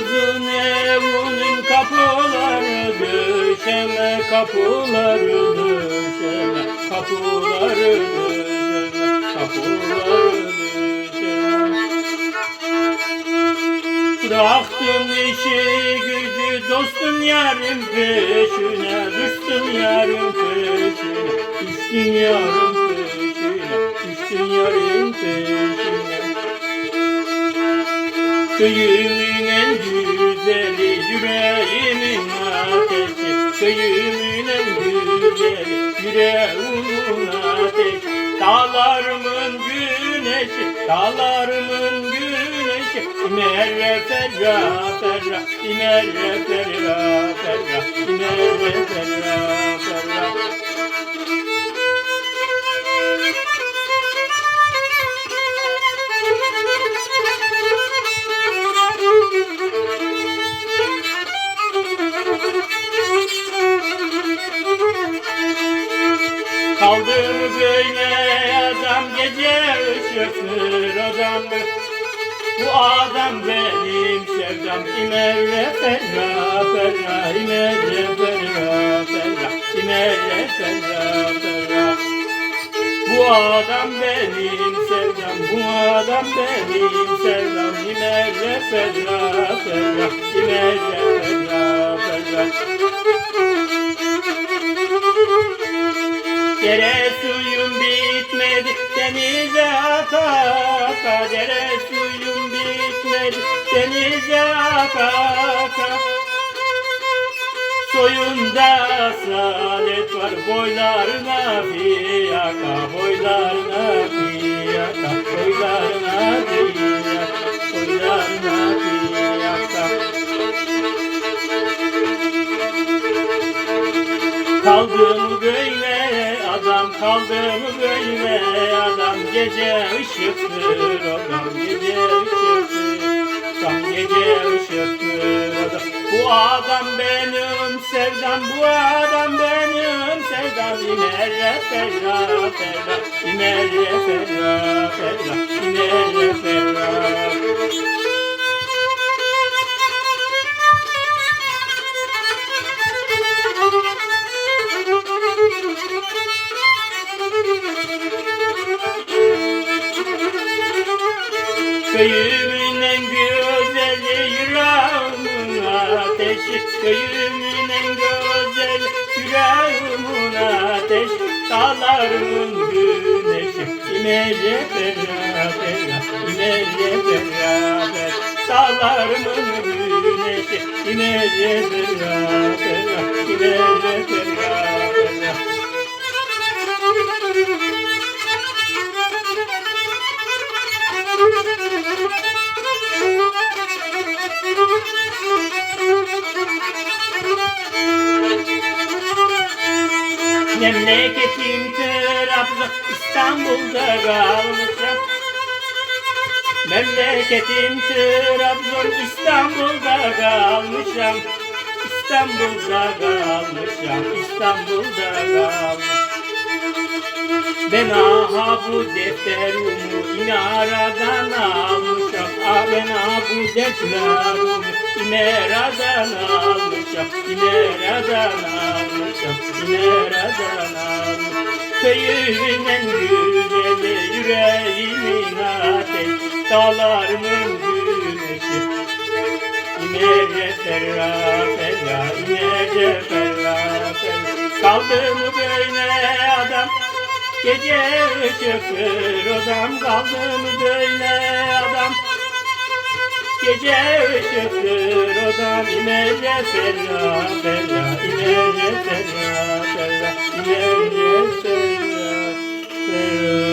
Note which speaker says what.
Speaker 1: Kızın evinin kapıları düşeme kapıları düşeme kapıları düşeme kapıları düşeme Bıraktım işi gücü dostum yerim peşine Köyümün en güzeli yüreğimin ateşi. Köyümün en güzeli yüreğimin ateşi. Dağlarımın güneşi, dağlarımın güneşi. İmerre ferra ferra, imerre ferra ferra Kaldım böyle adam gece ışıktır adam. Bu adam benim sevdam İmerre ferra ferra İmerre ferra ferra İmerre ferra ferra Bu adam benim sevdam Bu adam benim sevdam İmerre ferra ferra İmerre ferra ferra Dere suyum bitmedi denize aka aka Dere suyum bitmedi denize aka aka Soyunda asalet var boylarına fiyaka Boylarına fiyaka Boylarına fiyaka Boylarına fiyaka. Kaldım böyle kaldım böyle adam gece ışıktır adam gece ışıktır adam gece ışıktır adam. Bu adam benim sevdam bu adam benim. Sevdam inerre ferra ferra inerre ferra ferra inerre ferra ateşi Köyümün en güzeli yüreğimin ateşi Dağlarımın güneşi İmece beraber İmece beraber Dağlarımın güneşi İmece beraber İmece beraber Memleketim Trabzon İstanbul'da kalmışım Memleketim Trabzon İstanbul'da kalmışım İstanbul'da kalmışım İstanbul'da kalmışım ben aha bu defterimi inaradan almışım. Ah ben aha bu defterimi inaradan almışım. İnaradan almışım İnaradan almışım Köyümün en güzeli yüreğimin ateş Dağlarımın güneşi. İnece ferra ferra İnece ferra ferra Kaldım böyle adam Gece ışıktır odam. Kaldım böyle adam Gece ışıktır odam. İmece ferra ferra imece ferra ferra imece ferra Deus.